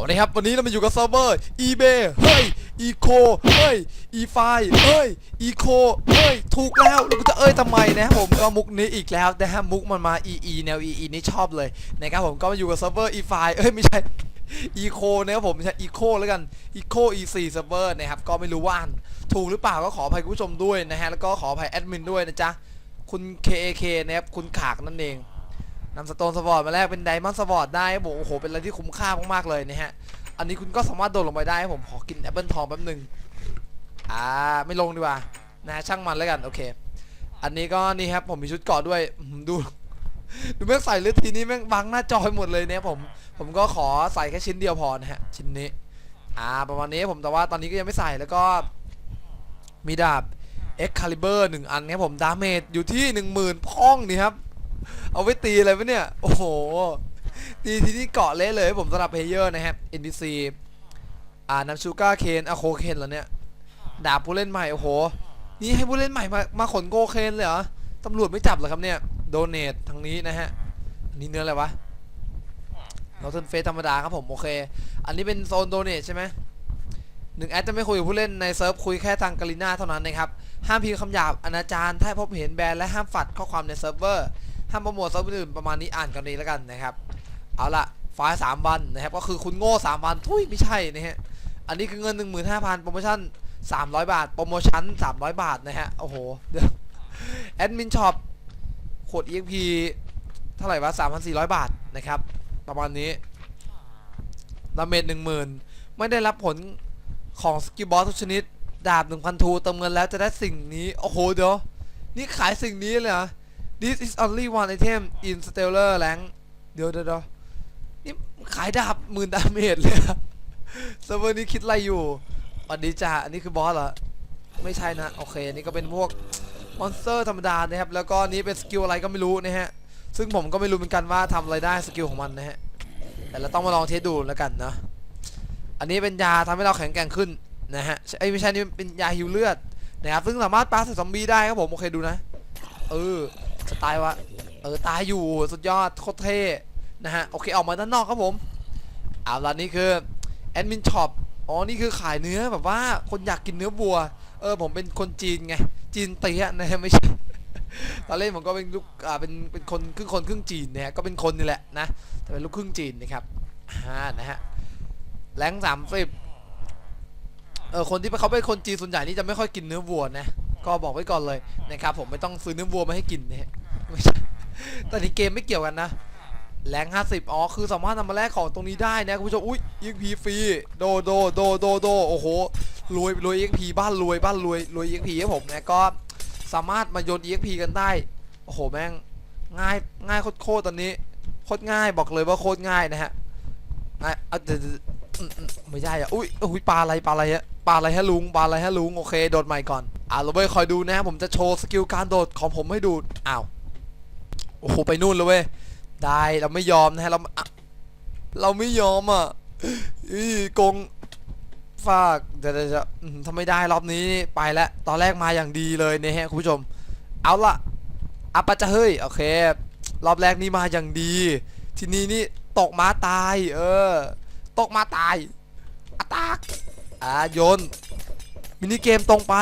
วัสดีครับวันนี้เรามาอยู่กับเซิร์ฟเวอร์ eBay เฮ้ย eco เฮ้ย efi เฮ้ย eco เฮ้ย ถูกแล้วแล้วกูจะเอ้ยทำไมนะครับผมก็มุกนี้อีกแล้วนะฮะมุกมันมา ee แนว ee นี่ชอบเลยนะครับผมก็มาอยู่กับเซิร์ฟเวอร์ efi เอ้ยไม่ใช่ eco นะครับผมไม่ใช่ eco แล้วกัน eco e4 server นะครับก็ไม่รู้ว่านถูกหรือเปล่าก็ขออภัยคุณผู้ชมด้วยนะฮะแล้วก็ขออภัยแอดมินด้วยนะจ๊ะคุณ KAK นะครับคุณขากนั่นเอง นำสโตนสปอร์ตมาแลกเป็นไดมอนด์สปอร์ตได้ครับผมโอ้โหเป็นอะไรที่คุ้มค่ามากๆเลยนะฮะอันนี้คุณก็สามารถโดดลงไปได้ผมขอกินแอปเปิลทองแป๊บหนึ่งอ่าไม่ลงดีกว่านะช่างมันแล้วกันโอเค อันนี้ก็นี่ครับผมมีชุดเกาะด้วยดูดูแม่งใส่เลือดทีนี้แม่งบังหน้าจอให้หมดเลยเนี่ยผม ผมก็ขอใส่แค่ชิ้นเดียวพอนะฮะชิ้นนี้ อ่าประมาณนี้ผมแต่ว่าตอนนี้ก็ยังไม่ใส่แล้วก็ มีดาบ Excalibur หนึ่งอันครับผมดาเมจอยู่ที่ 10,000พ้องนี่ครับ เอาไว้ตีอะไรวะเนี่ย โอ้โห ตีที่นี่เกาะเละเลยผมสำหรับเพลเยอร์นะครับ NPC อ่าน้ำชูการ์เคนอะโคเคนเหรอเนี่ย ดาบผู้เล่นใหม่ โอ้โห นี่ให้ผู้เล่นใหม่มามาขนโกเคนเลยเหรอ ตำรวจไม่จับเหรอครับเนี่ย โดเนททางนี้นะฮะ อันนี้เนื้ออะไรวะเราเทิร์นเฟสธรรมดาครับผม โอเค อันนี้เป็นโซนโดเนทใช่ไหมหนึ่งแอดจะไม่คุยกับผู้เล่นในเซิร์ฟคุยแค่ทางกาลิน่าเท่านั้นนะครับ ห้ามพิมพ์คำหยาบอนาจารถ้าพบเห็นแบนและห้ามฝัดข้อความในเซิร์ฟเวอร์ ห้ามโปรโมทเซิร์ฟอื่นประมาณนี้อ่านกันนี้แล้วกันนะครับ เอาละฟล์สามวันนะครับ ก็คือคุณโง่สามวันทุยไม่ใช่นะฮะ อันนี้คือเงิน15,000โปรโมชั่น300บาท โปรโมชั่น300บาทนะฮะ โอ้โห เดี๋ยวแอดมินช็อปขวด EXP เท่าไหร่วะ3,400บาทนะครับ ประมาณนี้ดาเมจ10,000ไม่ได้รับผลของสกิลบอสทุกชนิด ดาบ1,000ทูเติมเงินแล้วจะได้สิ่งนี้ โอ้โห เดี๋ยว นี่ขายสิ่งนี้เลยเหรอ This is only one item in Stellar Rank เดี๋ยวเดี๋ยวเดี๋ยวนี่ขายดาบหมื่นดาเมจเลยอะเซิร์ฟเวอร์นี้คิดอะไรอยู่อันนี้จ้าอันนี้คือบอสเหรอ ไม่ใช่นะ โอเค อันนี้ก็เป็นพวกมอนสเตอร์ธรรมดานะครับ แล้วก็นี้เป็นสกิลอะไรก็ไม่รู้นะฮะ ซึ่งผมก็ไม่รู้เหมือนกันว่าทำอะไรได้สกิลของมันนะฮะ แต่เราต้องมาลองเทสดูแล้วกันนะ อันนี้เป็นยาทำให้เราแข็งแกร่งขึ้นนะฮะไอ้ไม่ใช่นี่เป็นยาฮิวเลือดนะครับ ซึ่งสามารถปาใส่ซอมบี้ได้ครับผม โอเคดูนะ เออ จะตายวะเออตายอยู่สุดยอดโคตรเท่นะฮะโอเคออกมาด้านนอกครับผมเอาละนี่คือแอดมินช็อปอ๋อนี่คือขายเนื้อแบบว่าคนอยากกินเนื้อวัว เออผมเป็นคนจีนไงจีนเตี้ยนะฮะไม่ใช่ตอนเล่นผมก็เป็นลูกอ่าเป็นเป็นคนครึ่งคนครึ่งจีนนะฮะก็เป็นคนนี่แหละนะแต่เป็นลูกครึ่งจีนนะครับอ่านะฮะแรงสามสิบเออคนที่เขาเป็นคนจีนส่วนใหญ่นี่จะไม่ค่อยกินเนื้อวัวนะ ก็บอกไว้ก่อนเลยนะครับผมไม่ต้องซื้อเนื้อวัวมาให้กินนะฮะไม่ใช่แต่ในเกมไม่เกี่ยวกันนะแรง50อ๋อคือสามารถนำมาแลกของตรงนี้ได้นะคุณผู้ชมอุ้ย EXP ฟรีโดโดโดโดโดโอ้โหรวยรวย EXP บ้านรวยบ้านรวยรวย EXP ครับผมนะก็สามารถมาโยน EXP กันได้โอ้โหแม่งง่ายง่ายโคตรๆตอนนี้โคตรง่ายบอกเลยว่าโคตรง่ายนะฮะง่ายเอาเดี๋ยวไม่ใช่อะอุ้ยอุ้ยปลาอะไรปลาอะไรฮะปลาอะไรฮะลุงปลาอะไรฮะลุงโอเคโดดใหม่ก่อน อ่าเราไปคอยดูนะผมจะโชว์สกิลการโดดของผมให้ดูอ้าวโอ้โหไปนู่นเลยเว้ยได้เราไม่ยอมนะฮะเราเราไม่ยอมอะอีกงฝากเดี๋ยวเดี๋ยวเดี๋ยวอืมถ้าไม่ได้รอบนี้ไปแล้วตอนแรกมาอย่างดีเลยเนะฮะคุณผู้ชม เอาละอัปปะจะเฮ้ยโอเค รอบแรกนี่มาอย่างดี ทีนี้นี่ตกม้าตาย เออ ตกม้าตายอัตากอ่าโยน มินิเกมตรงไป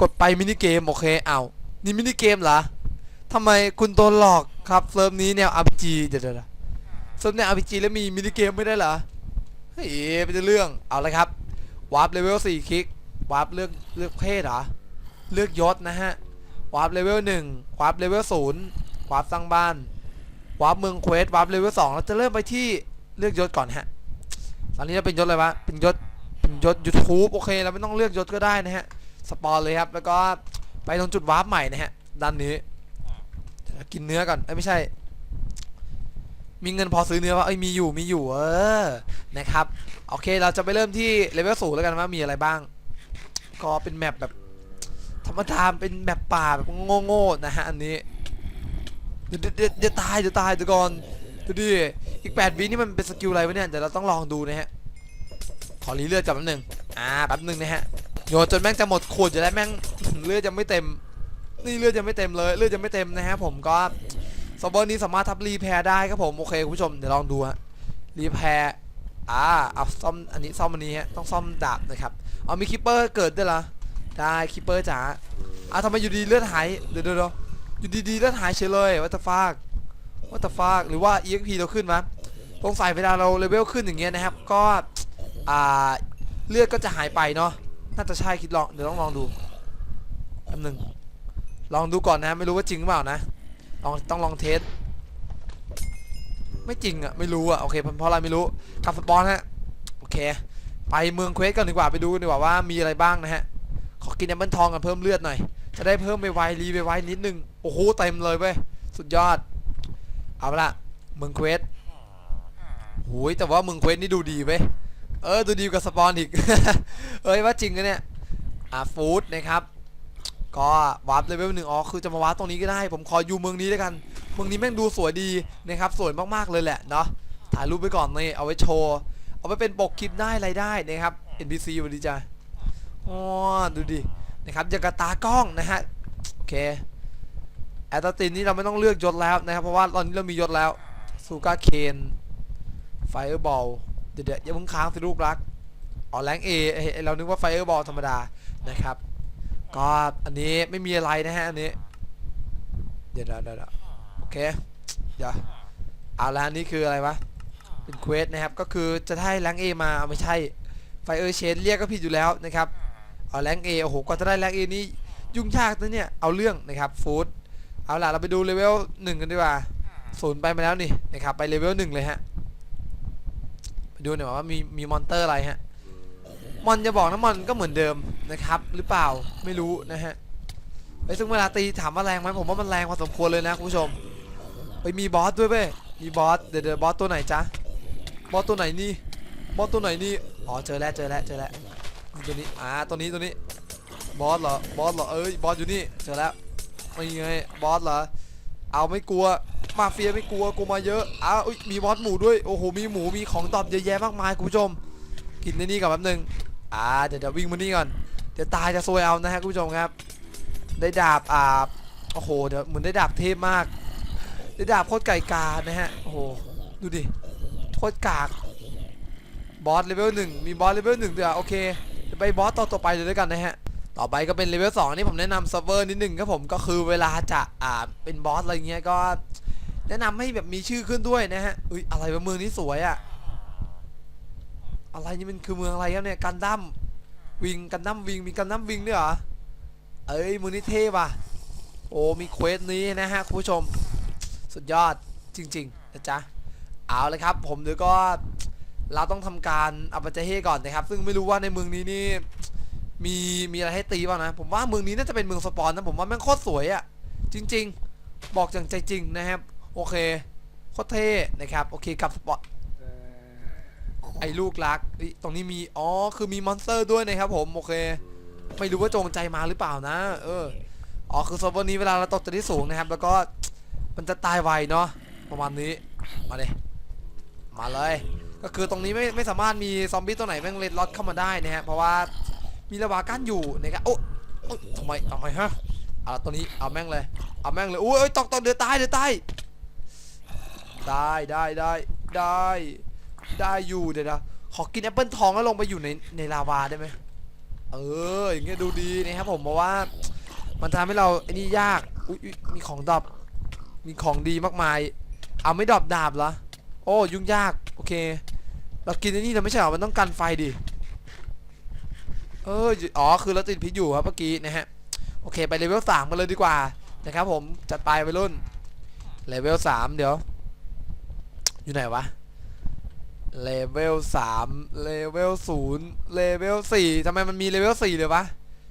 กดไปมินิเกมโอเคเอานี่มินิเกมเหรอทำไมคุณโดนหลอกครับเซิร์ฟนี้แนว RPG เดี๋ยวเดี๋ยวเซิร์ฟแนว RPG แล้วมีมินิเกมไม่ได้เหรอเฮ้ยเป็นเรื่องเอาเลยครับวาร์ปเลเวล4คลิกวาร์ปเลือกเลือกเพศเหรอเลือกยศนะฮะวาร์ปเลเวล1วาร์ปเลเวล0วาร์ปสร้างบ้านวาร์ปเมืองเควสวาร์ปเลเวล2เราจะเริ่มไปที่เลือกยศก่อนฮะตอนนี้จะเป็นยศอะไรวะเป็นยศ ยศ YouTube โอเคเราไม่ต้องเลือกยศก็ได้นะฮะ สปอนเลยครับ แล้วก็ไปตรงจุดวาร์ปใหม่นะฮะ ด้านนี้กินเนื้อก่อนเอ้ยไม่ใช่ มีเงินพอซื้อเนื้อวะเอ้ยมีอยู่มีอยู่เออนะครับ โอเคเราจะไปเริ่มที่เลเวลสูงแล้วกันว่ามีอะไรบ้าง ก็เป็นแมปแบบ ธรรมดาเป็นแมปป่าแบบโง่ๆนะฮะอันนี้เดี๋ยวเดี๋ยวเดี๋ยวเดี๋ยวตายเดี๋ยวตายเดี๋ยวก่อนดูดิอีก8วินี่มันเป็นสกิลอะไรวะเนี่ยเดี๋ยวเราต้องลองดูนะฮะ ขอรีเลือดจับแป๊บหนึงอ่าแป๊บหนึงนะฮะโยนจนแม่งจะหมดขวดอยู่แล้วแม่งเลือดยังไม่เต็ม นี่เลือดยังไม่เต็มเลยเลือดยังไม่เต็มนะฮะผมก็ซอฟเวอร์นี้สามารถทับรีแพร์ได้ครับผมโอเคคุณผู้ชมเดี๋ยวลองดูฮะรีแพร์อ่าเอาซ่อมอันนี้ซ่อมอันนี้ฮะต้องซ่อมดาบนะครับเอามีคิปเปอร์เกิดด้วยเหรอได้คิปเปอร์จ๋าอะทำไมอยู่ดีเลือดหายเดี๋ยวเดี๋ยวเดี๋ยวอยู่ดีๆเลือดหายเฉยเลยวัตฟากวัตฟากหรือว่า EXP เราขึ้นมั้ยสงสัยเวลาเราเลเวลขึ้นอย่างเงี้ยนะครับ ก็ อ่าเลือดก็จะหายไปเนาะน่าจะใช่คิดลองเดี๋ยวต้องลองดูแป๊บหนึงลองดูก่อนนะ ไม่รู้ว่าจริงหรือเปล่านะลองต้องลองเทสไม่จริงอะไม่รู้อะโอเคเพราะอะไรไม่รู้กลับสปอนฮะโอเค ไปเมืองเควสกันดีกว่าไปดูกันดีกว่าว่ามีอะไรบ้างนะฮะขอกินแอปเปิลทองกันเพิ่มเลือดหน่อยจะได้เพิ่มไปไวรีไปไวนิดนึงโอ้โหเต็มเลยเว้ยสุดยอด เอาละเมืองเควสโอ้ยแต่ว่าเมืองเควสนี่ดูดีเว้ย เออดูดีกว่าสปอนอีก เอ้ยว่าจริงนะเนี่ย อ่าฟูดนะครับ ก็วาร์ปเลเวลหนึ่งอ๋อคือจะมาวาร์ปตรงนี้ก็ได้ ผมขออยู่เมืองนี้ด้วยกัน เมืองนี้แม่งดูสวยดีนะครับ สวยมากๆเลยแหละเนาะ ถ่ายรูปไปก่อนนี่เอาไว้โชว์ เอาไปเป็นปกคลิปได้อะไรได้นะครับ NPC สวัสดีจ้าอ๋อดูดิ นะครับอย่ากตากล้องนะฮะ โอเค แอตตินนี่เราไม่ต้องเลือกยศแล้วนะครับ เพราะว่าตอนนี้เรามียศแล้ว ซูการเคน ไฟเออร์บอล เดี๋ยวๆอย่าเพิ่งค้างสิลูกรักอ๋อแรงเอเรานึกว่าไฟเออร์บอลธรรมดานะครับ ก็อันนี้ไม่มีอะไรนะฮะอันนี้ เดี๋ยวเดี๋ยวเดี๋ยวโอเคเดี๋ยวเอาละอันนี้คืออะไรวะเป็นเควสนะครับก็คือจะได้แรงเอมาไม่ใช่ไฟเออร์เชนเรียกก็ผิดอยู่แล้วนะครับเอาแรงเอโอ้โหกว่าจะได้แรงเอนี้ยุ่งยากนะเนี่ยเอาเรื่องนะครับฟูดเอาล่ะเราไปดูเลเวลหนึ่งกันดีกว่าศูนย์ไปมาแล้วนี่นะครับไปเลเวลหนึ่งเลยฮะ ดูหน่อยว่ามีมีมอนเตอร์อะไรฮะมอนจะบอกนะมอนก็เหมือนเดิมนะครับ หรือเปล่าไม่รู้นะฮะไอ้ซึ่งเวลาตีถามว่าแรงไหมผมว่ามันแรงพอสมควรเลยนะคุณผู้ชม ไปมีบอสด้วยเว้ยมีบอสเดี๋ยวเดี๋ยวบอสตัวไหนจ๊ะบอสตัวไหนนี่บอสตัวไหนนี่อ๋อเจอแล้วเจอแล้วเจอแล้วตัวนี้อ่าตัวนี้ตัวนี้บอสเหรอบอสเหรอเอ้ยบอสอยู่นี่เจอแล้วนี่ไงบอสเหรอเอาไม่กลัว มาเฟียไม่กลัวกูมาเยอะอ้าวมีบอสหมูด้วยโอ้โหมีหมูมีของตอบเยอะแยะมากมายคุณผู้ชม กินในนี่ก่อนแป๊บนึงอ่าเดี๋ยวเดี๋ยววิ่งมานี่ก่อนเดี๋ยวตายจะซวยเอานะฮะคุณผู้ชมครับ ได้ดาบอ่าโอ้โหเดี๋ยวเหมือนได้ดาบเทพมาก ได้ดาบโคตรไก่กานะฮะโอ้โหดูดิโคตรกากบอสเลเวลหนึ่งมีบอสเลเวลหนึ่งเด้วยอะโอเคไปบอสต่อต่อไปเลยด้วยกันนะฮะต่อไปก็เป็นเลเวลสองนี่ผมแนะนำเซิร์ฟเวอร์นิดหนึ่งครับผมก็คือเวลาจะอ่าเป็นบอสอะไรเงี้ยก็ แนะนำให้แบบมีชื่อขึ้นด้วยนะฮะอุ้ยอะไรวะเมืองนี้สวยอะอะไรนี่มันคือเมืองอะไรครับเนี่ยกันดั้มวิงกันดั้มวิงมีกันดั้มวิงด้วยเหรอเอ้ยมือนี้เท่ว่ะโอ้มีเควสนี้นะฮะคุณผู้ชม สุดยอดจริงๆนะจ๊ะเอาเลยครับ ผมเดี๋ยวก็เราต้องทำการอัปเจเฮก่อนนะครับ ซึ่งไม่รู้ว่าในเมืองนี้นี่มีมีอะไรให้ตีบ้างนะ ผมว่าเมืองนี้น่าจะเป็นเมืองสปอนนะผมว่าแม่งโคตรสวยอะ่ะจริง ๆ บอกจากใจจริงนะครับ โอเคโคตรเท่นะครับโอเคกลับสปอนไอ้ลูกรักเอ้ยตรงนี้มีอ๋อคือมีมอนสเตอร์ด้วยนะครับผมโอเคไม่รู้ว่าจงใจมาหรือเปล่านะ เอออ๋อคือเซิร์ฟเวอร์นี้เวลาเราตกจากที่สูงนะครับ แล้วก็มันจะตายไวเนาะประมาณนี้มาเลยมาเลย ก็คือตรงนี้ไม่ไม่สามารถมีซอมบี้ตัวไหนแม่งเลดล็อตเข้ามาได้นะฮะเพราะว่ามีระวากั้นอยู่นะครับโอ้โอ๊ยทำไมทำไมฮะเอาตัวนี้เอาแม่งเลยเอาแม่งเลยอุ้ยเอ้ยตกตกเดือดตายเดือดตาย ได้ได้ได้ได้ได้อยู่เดี๋ยวนะขอกินแอปเปิลทองแล้วลงไปอยู่ในในลาวาได้ไหมเอออย่างเงี้ยดูดีนะครับผมเพราะว่า มันทำให้เราไอ้นี่ยากอุ๊ยมีของดรอปมีของดีมากมาย เอาไม่ดรอปดาบเหรอโอ้ยุ่งยากโอเค เรากินไอ้นี่เราไม่ใช่หรอมันต้องกันไฟดิเอออ๋อคือเราติดพิษอยู่ครับเมื่อกี้นะฮะโอเคไปเลเวลสามกันเลยดีกว่านะครับผมจัดไปไปรุ่นเลเวลสามเดี๋ยว อยู่ไหนวะเลเวล3เลเวล0เลเวล4ทำไมมันมีเลเวล4เลยวะ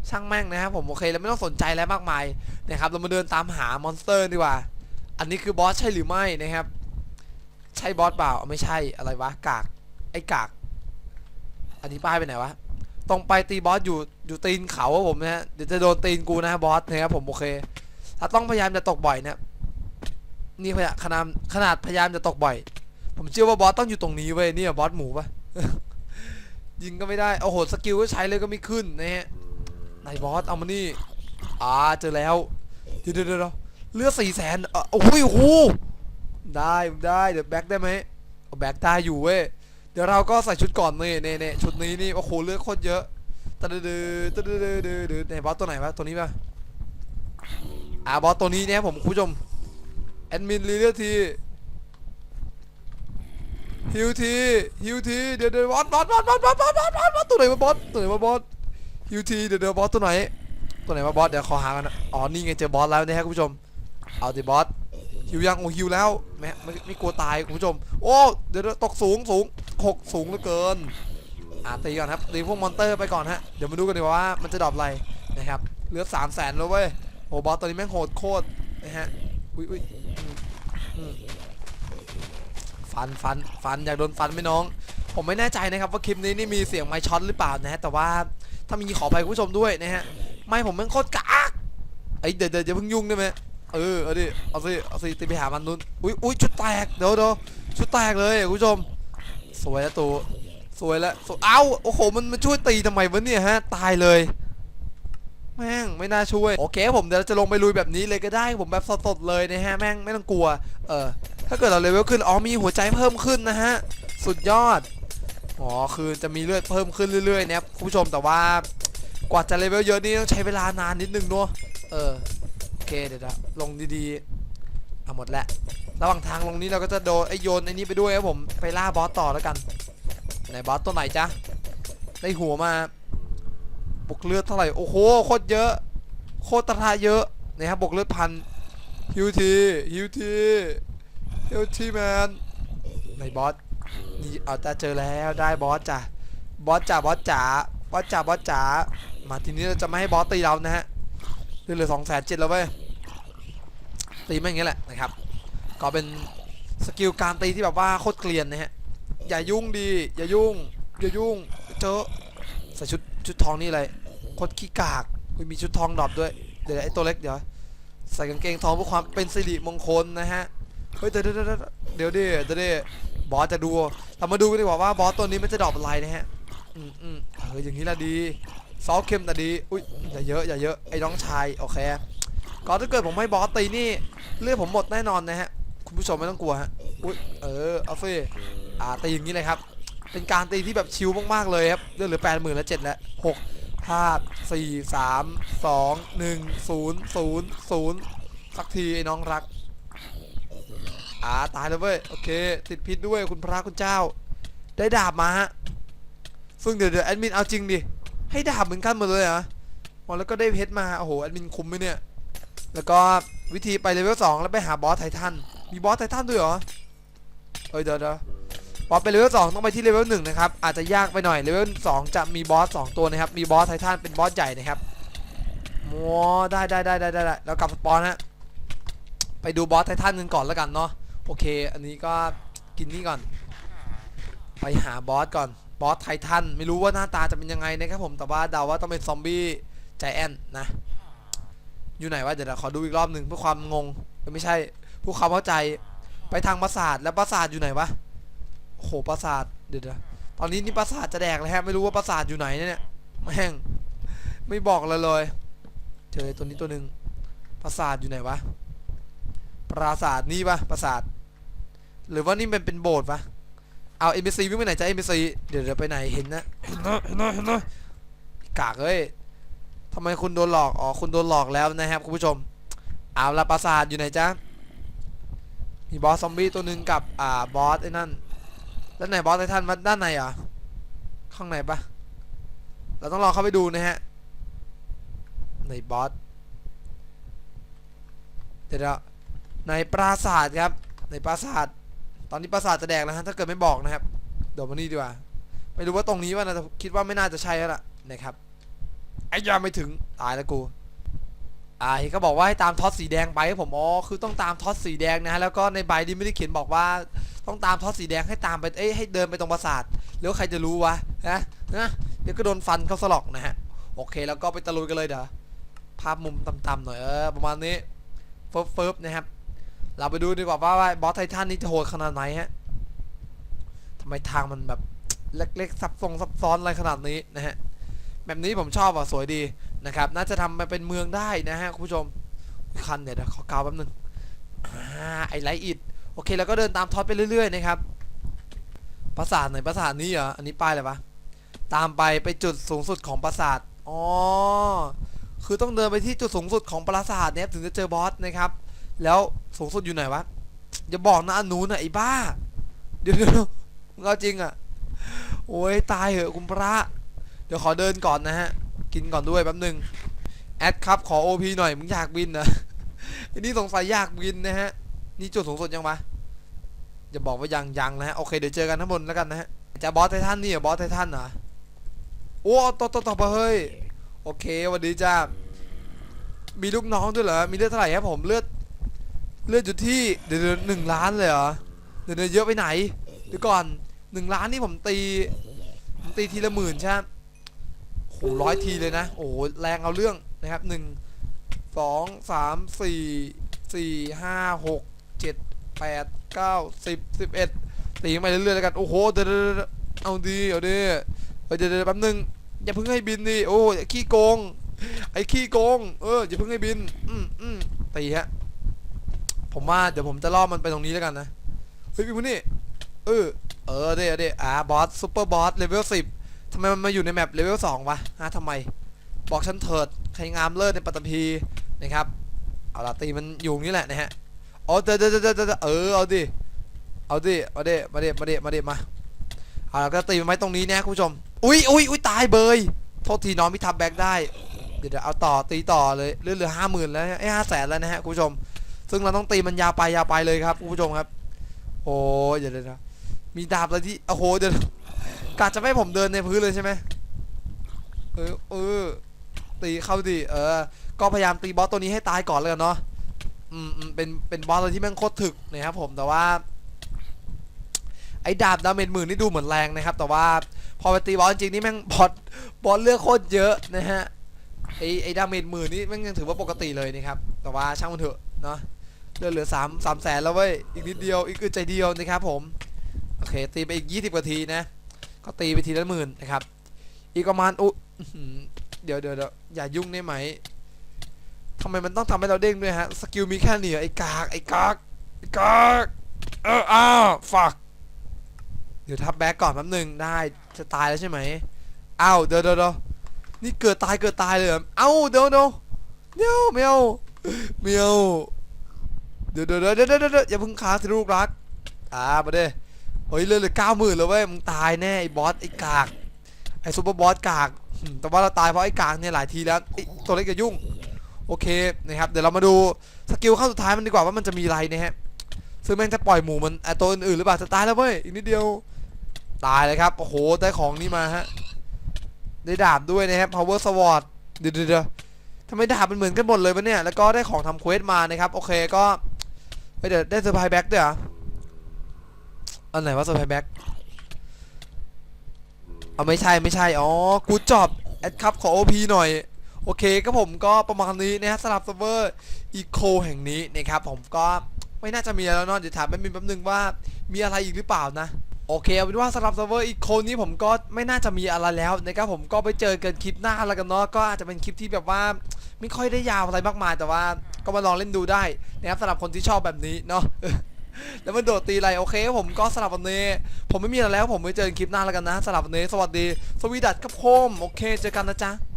ช่างแม่งนะครับผมโอเคเราไม่ต้องสนใจอะไรมากมายนะครับ เรามาเดินตามหามอนสเตอร์ดีกว่า อันนี้คือบอสใช่หรือไม่นะครับ ใช่บอสเปล่าไม่ใช่อะไรวะกาก ไอ้กาก อันนี้ป้ายไปไหนวะ ตรงไปตีบอสอยู่อยู่ตีนเขาครับผมนะฮะเดี๋ยวจะโดนตีนกูนะบอสนะครับผมโอเค ถ้าต้องพยายามจะตกบ่อยนะนี่พยาขนาดขนาดพยายามจะตกบ่อย ผมเชื่อว่าบอสต้องอยู่ตรงนี้เว้ยเนี่ยบอสหมูปะยิงก็ไม่ได้โอ้โหสกิลก็ใช้เลยก็ไม่ขึ้นนะฮะไหนบอสเอามานี่อ่าเจอแล้วเดี๋ยวเดี๋ยวเดี๋ยวเลือดสี่แสนโอ้โหโอ้โหได้ได้เดี๋ยวแบ็กได้ไหมเอาแบ็กได้อยู่เว้ยเดี๋ยวเราก็ใส่ชุดก่อนเนี่นี่นี่ชุดนี้นี่โอ้โหเลือดโคตรเยอะตะดือดือตะดือดือดือดือไหนบอสตัวไหนวะตัวนี้ปะอ่าบอสตัวนี้เนี่ยผมคุณผู้ชมแอดมินรีเลือดที ฮิวทีฮิวทีเดี๋ยวเดี๋ยวบอสบอสบอสบอสบอสบอสบอสบอสบอสตัวไหนวะบอสตัวไหนวะบอสฮิวทีเดี๋ยวเดี๋ยวบอสตัวไหนตัวไหนวะบอสเดี๋ยวขอหากันนะอ๋อนี่ไงเจอบอสแล้วนะครับคุณผู้ชมเอาดิบอสหิวยังโอ้หิวแล้วแม่ไม่ไม่กลัวตายคุณผู้ชม โอ้เดี๋ยวเดี๋ยวตกสูงสูงหกสูงเหลือเกินอ่าตีก่อนครับตีพวกมอนเตอร์ไปก่อนฮะเดี๋ยวมาดูกันดีกว่าว่ามันจะดรอปอะไรนะครับเหลือสามแสนแล้วเว้ยโอ้บอสตัวนี้แม่งโหดโคตรนะฮะอุ้ยอุ้ย ฟันฟันฟันอยากโดนฟันไหมน้อง ผมไม่แน่ใจนะครับว่าคลิปนี้นี่มีเสียงไมค์ช็อตหรือเปล่านะฮะแต่ว่าถ้ามีขออภัยคุณผู้ชมด้วยนะฮะไม่ผมแม่งโคตรกากไอเดี๋ยวเดี๋ยวอย่าเพิ่งยุ่งได้ไหมเออเอาดิเอาสิเอาสิตีไปหามันนู้นอุ้ยอุ้ยชุดแตกเดี๋ยวเดี๋ยวชุดแตกเลยคุณผู้ชม สวยแล้วตัวสวยแล้วเอ้าโอ้โหมันมันช่วยตีทำไมวะเนี่ยฮะตายเลยแม่งไม่น่าช่วยโอเคผมเดี๋ยวจะลงไปลุยแบบนี้เลยก็ได้ผมแบบสดๆเลยนะฮะแม่งไม่ต้องกลัว เออ ถ้าเกิดเราเลเวลขึ้น อ๋อมีหัวใจเพิ่มขึ้นนะฮะ สุดยอด อ๋อคือจะมีเลือดเพิ่มขึ้นเรื่อยๆนะครับคุณผู้ชมแต่ว่ากว่าจะเลเวลเยอะนี่ต้องใช้เวลานานนิดนึงเนาะเออโอเคเดี๋ยวลงดีๆเอาหมดแล้วระหว่างทางลงนี้เราก็จะโดนไอโยนไอนี้ไปด้วยครับผมไปล่าบอสต่อแล้วกันไหนบอสตัวไหนจ๊ะได้หัวมาบวกเลือดเท่าไหร่โอ้โหโคตรเยอะ โคตรตราเยอะนะครับบวกเลือดพันฮิวทีฮิวที ฮิวทีแมนไหนบอสนี่เอาจะเจอแล้วได้บอสจ้ะบอสจ๋าบอสจ๋าบอสจ๋าบอสจ๋ามาทีนี้เราจะไม่ให้บอสตีเรานะฮะเหลือสองแสนเจ็ดแล้วเว้ยตีไม่อย่างงี้แหละนะครับ ก็เป็นสกิลการตีที่แบบว่าโคตรเกลียนนะฮะอย่ายุ่งดี อย่ายุ่ง อย่ายุ่งเจอใส่ชุดชุดทองนี่เลยโคตรขี้กากมีชุดทองดรอปด้วยเดี๋ยวไอ้ตัวเล็กเดี๋ยวใส่กางเกงทองเพื่อความเป็นสิริมงคลนะฮะ เฮ้ยเดี๋ยวเดี๋ยวเดี๋ยวเดี๋ยวดิเดี๋ยวดิบอสจะดูเรามาดูกันดีกว่าว่าบอสตัวนี้มันจะดรอปอะไรนะฮะอืมอืมเฮ้ยอย่างนี้ละดีซอสเค็มแต่ดีอุ้ยอย่าเยอะอย่าเยอะไอ้น้องชายโอเคก็ถ้าเกิดผมให้บอสตีนี่เลือดผมหมดแน่นอนนะฮะคุณผู้ชมไม่ต้องกลัวฮะอุ้ยเออเอาเฟ่อ่าตีอย่างนี้เลยครับ เป็นการตีที่แบบชิลมากๆเลยครับเลือดเหลือแปดหมื่นแล้วเจ็ดแล้วหกห้าสี่สามสองหนึ่งศูนย์ศูนย์ศูนย์สักทีไอ้น้องรัก อ่าตายแล้วเว้ยโอเค ติดพิษด้วยคุณพระคุณเจ้า ได้ดาบมาฮะซึ่งเดี๋ยวเดี๋ยวแอดมินเอาจริงดิให้ดาบเหมือนกันหมดเลยเหรออ๋อแล้วก็ได้เพชรมาโอ้โหแอดมินคุ้มไหมเนี่ยแล้วก็วิธีไปเลเวลสองแล้วไปหาบอสไททันมีบอสไททันด้วยเหรอเอ้ยเดี๋ยวเดี๋ยวบอสไปเลเวลสองต้องไปที่เลเวลหนึ่งนะครับอาจจะยากไปหน่อยเลเวลสองจะมีบอสสองตัวนะครับมีบอสไททันเป็นบอสใหญ่นะครับมัวได้ได้ได้ได้ได้ได้แล้วกลับสปอนฮะไปดูบอสไททันกันก่อนแล้วกันเนาะ โอเค อันนี้ก็กินนี่ก่อน ไปหาบอสก่อน บอสไททัน ไม่รู้ว่าหน้าตาจะเป็นยังไงนะครับผม แต่ว่าเดาว่าต้องเป็นซอมบี้ใจแอนนะ อยู่ไหนวะ เดี๋ยวเราขอดูอีกรอบหนึ่งเพื่อความงง ไม่ใช่เพื่อความเข้าใจ ไปทางปราสาท แล้วปราสาทอยู่ไหนวะโหปราสาท เดี๋ยวตอนนี้นี่ปราสาทจะแดกเลยฮะ ไม่รู้ว่าปราสาทอยู่ไหนเนี่ยแม่ง ไม่บอกเลยเลย เจอตัวนี้ตัวหนึ่งปราสาทอยู่ไหนวะ ปราสาทนี่ปะปราสาท หรือว่านี่เป็นเป็นโบสถ์ปะเอาเอ็มบีซีวิ่งไปไหนจ้าเอ็มบีซีเดี๋ยวเดี๋ยวไปไหนเห็นนะเห็นนะเห็นนะเห็นนะกากเอ้ยทำไมคุณโดนหลอกอ๋อคุณโดนหลอกแล้วนะครับคุณผู้ชม เอาละปราสาทอยู่ไหนจ้ามีบอสซอมบี้ตัวหนึ่งกับอ่าบอสไอ้นั่นแล้วไหนบอสไททันมาด้านในเหรอข้างในปะเราต้องรอเข้าไปดูนะฮะในบอสเดี๋ยวเดี๋ยว ในปราสาทครับ ในปราสาท ตอนนี้ปราสาทจะแดกแล้วฮะถ้าเกิดไม่บอกนะครับเดี๋ยวมานี่ดีกว่า ไม่รู้ว่าตรงนี้ว่านะคิดว่าไม่น่าจะใช่แล้วล่ะนะครับไอ้ยาไม่ถึงตายแล้วกูอ่าเห็นเขาบอกว่าให้ตามท็อตสีแดงไปผมอ๋อคือต้องตามท็อตสีแดงนะฮะแล้วก็ในใบนี้ไม่ได้เขียนบอกว่า ต้องตามท็อตสีแดงให้ตามไปเอ้ยให้เดินไปตรงปราสาทแล้วใครจะรู้วะนะนะเดี๋ยวก็โดนฟันเข้าสลอกนะฮะโอเคแล้วก็ไปตะลุยกันเลยเดี๋ยวภาพมุมต่ำๆหน่อยเออประมาณนี้เฟิร์ฟเฟิร์ฟนะครับ เราไปดูดีกว่าว่าบอสไททันนี่จะโหดขนาดไหนฮะทำไมทางมันแบบเล็กๆซับซ้อนซับซ้อนอะไรขนาดนี้นะฮะแบบนี้ผมชอบอะสวยดีนะครับ น่าจะทำมาเป็นเมืองได้นะฮะคุณผู้ชมคันเดี๋ยวขอกาวแป๊บนึงอไอไลท์อิดโอเคแล้วก็เดินตามท็อตไปเรื่อยๆนะครับปราสาทไหนปราสาทนี้เหรออันนี้ป้ายอะไรปะตามไปไปจุดสูงสุดของปราสาทอ๋อคือต้องเดินไปที่จุดสูงสุดของปราสาทเนี่ยถึงจะเจอบอสนะครับ แล้ว สูงสุดอยู่ไหนวะ อย่าบอกนะอันนู้นนะไอ้บ้า เดี๋ยวเดี๋ยวเอาจริงอะโอ้ยตายเหอะคุณพระ เดี๋ยวขอเดินก่อนนะฮะ กินก่อนด้วยแป๊บหนึง แอดครับขอ OP หน่อยมึงอยากบินนะอันนี้สงสัยอยากบินนะฮะ นี่จุดสูงสุดยังปะอย่าบอกว่ายังยังนะฮะ โอเคเดี๋ยวเจอกันทั้างบนแล้วกันนะฮะ จะบอสไททันนี่เหรอบอสไททันเหรอ โอ้ต่อต่อต่อไปเฮ้ย โอเควันดีจ้ามีลูกน้องด้วยเหรอ มีเลือดเท่าไหร่ครับผมเลือด เลือดอยู่ที่เดี๋ยวหนึ่งล้านเลยเหรอเดี๋ยวเดี๋ยวเยอะไปไหนเดี๋ยวก่อนหนึ่งล้านนี่ผมตีผมตีทีละหมื่นใช่ไหมโหร้อยทีเลยนะ โอ้โหแรงเอาเรื่องนะครับหนึ่งสองสามสี่สี่ห้าหกเจ็ดแปดเก้าสิบสิบเอ็ดตีไปเรื่อยๆแล้วกัน โอ้โหเดี๋ยวเดี๋ยวเดี๋ยวเอาดีเอาดีเฮ้ยเดี๋ยวเดี๋ยวแป๊บนึงอย่าเพิ่งให้บินดิโอ้ยขี้โกง ไอ้ขี้โกง เอออย่าเพิ่งให้บิน อืมอืมตีฮะ ผมว่าเดี๋ยวผมจะล่อมันไปตรงนี้แล้วกันนะ เฮ้ยพี่มุนี่ เออ เออเดี๋ยวเดี๋ยวอ่าบอสซูเปอร์บอสเลเวลสิบทำไมมันมาอยู่ในแมปเลเวลสองวะฮะทำไม บอกฉันเถิดใครงามเลิศในปัตตภีนะครับ เอาละตีมันอยู่นี้แหละนะฮะอ๋อเดี๋ยวเดี๋ยวเดี๋ยวเดี๋ยวเออเอาดิ เอาดิ มาเดิมาเดิมาเดิมาเดิมา เอาละก็ตีมันไว้ตรงนี้นะคุณผู้ชม อุ้ยอุ้ยอุ้ยตายเบย โทษทีน้องพี่ทับแบ็กได้ เดี๋ยวเอาต่อตีต่อเลยเรื่อยเหลือห้าหมื่นแล้วไอ้ห้าแสนแล้วนะฮะคุณผู้ชม ซึ่งเราต้องตีมันยาวไปยาวไปเลยครับคุณผู้ชมครับ โอ้ยเดี๋ยวเดี๋ยวเดี๋ยวมีดาบอะไรที่โอ้โหเดี๋ยวกะจะไม่ผมเดินในพื้นเลยใช่ไหมเออเออตีเข้าดิเออ ก็พยายามตีบอสตัวนี้ให้ตายก่อนเลยกันเนาะอืมอืมเป็นเป็นบอสเลยที่แม่งโคตรถึกนะครับผมแต่ว่าไอ้ดาบดาเมจหมื่นนี่ดูเหมือนแรงนะครับ แต่ว่าพอไปตีบอสจริงนี่แม่งบอสบอสเลือกโคตรเยอะนะฮะไอ้ไอ้ดาเมจหมื่นนี่แม่งยังถือว่าปกติเลยนะครับ แต่ว่าช่างมันเถอะเนาะ เลือดเหลือสามสามแสนแล้วเว้ย อีกนิดเดียว อีกอึดใจเดียวนะครับผม โอเค ตีไปอีกยี่สิบนาทีนะ ก็ตีไปทีละหมื่นนะครับ อีกประมาณ อุ๊เดี๋ยวเดี๋ยวเดี๋ยวอย่ายุ่งได้ไหมทำไมมันต้องทำให้เราเด้งด้วยฮะ สกิลมีแค่นี้เหรอไอ้กาก ไอ้กาก ไอ้กาก เออ อ้าวฝักเดี๋ยวทับแบ็กก่อนแป๊บหนึง ได้ จะตายแล้วใช่ไหมอ้าวเดี๋ยวเดี๋ยวเดี๋ยวนี่เกิดตายเกิดตายเลยเอ้า เดี๋ยวเดี๋ยวเดี๋ยวเมียวเดี๋ยว เดี๋ยวเดี๋ยวเดี๋ยวเดี๋ยวอย่าเพิ่งค้างสิลูกรัก อ่ามาเด้เฮ้ยเลยเหลือเก้าหมื่นแล้วเว้ยมึงตายแน่ไอ้บอสไอ้กากไอ้ซูเปอร์บอสกากแต่ว่าเราตายเพราะไอ้กากเนี่ยหลายทีแล้วไอ้ตัวเล็กจะยุ่ง โอเคนะครับเดี๋ยวเรามาดูสกิลขั้นสุดท้ายมันดีกว่าว่ามันจะมีอะไรนะฮะซึ่งแม่งจะปล่อยหมูมันไอ้ตัวอื่นๆหรือเปล่าจะตายแล้วเว้ยอีกนิดเดียวตายเลยครับโอ้โหได้ของนี้มาฮะได้ดาบด้วยนะครับ power sword เดี๋ยวเดี๋ยวทำไมดาบมันเหมือนกันหมดเลยวะเนี่ยแล้วก็ได้ของทำเควสมานะครับโอเคก็ เฮ้ยเดี๋ยวได้เซอร์ไพรส์แบ็กด้วยเหรออันไหนว่าเซอร์ไพรส์แบ็กเอาไม่ใช่ไม่ใช่ อ๋อ กูจอบแอดครับขอโอพีหน่อย โอเคก็ผมก็ประมาณนี้นะฮะสำหรับเซิร์ฟเวอร์อีโคแห่งนี้นะครับผมก็ไม่น่าจะมีแล้วเนาะเดี๋ยวถามแป๊บนึงแป๊บนึงว่ามีอะไรอีกหรือเปล่านะ โอเคเอาเป็นว่าสำหรับเซิร์ฟเวอร์อีโคนี้ผมก็ไม่น่าจะมีอะไรแล้วนะครับผมก็ไปเจอกันคลิปหน้าแล้วกันเนาะก็อาจจะเป็นคลิปที่แบบว่าไม่ค่อยได้ยาวอะไรมากมายแต่ว่าก็มาลองเล่นดูได้นะครับสำหรับคนที่ชอบแบบนี้เนาะแล้วมันโดดตีไรโอเค ผมก็สำหรับวันนี้ ผมไม่มีอะไรแล้วผมไปเจอกันคลิปหน้าแล้วกันนะสำหรับวันนี้ สวัสดี สวีดัตครับโคมโอเค เจอกันนะจ๊ะ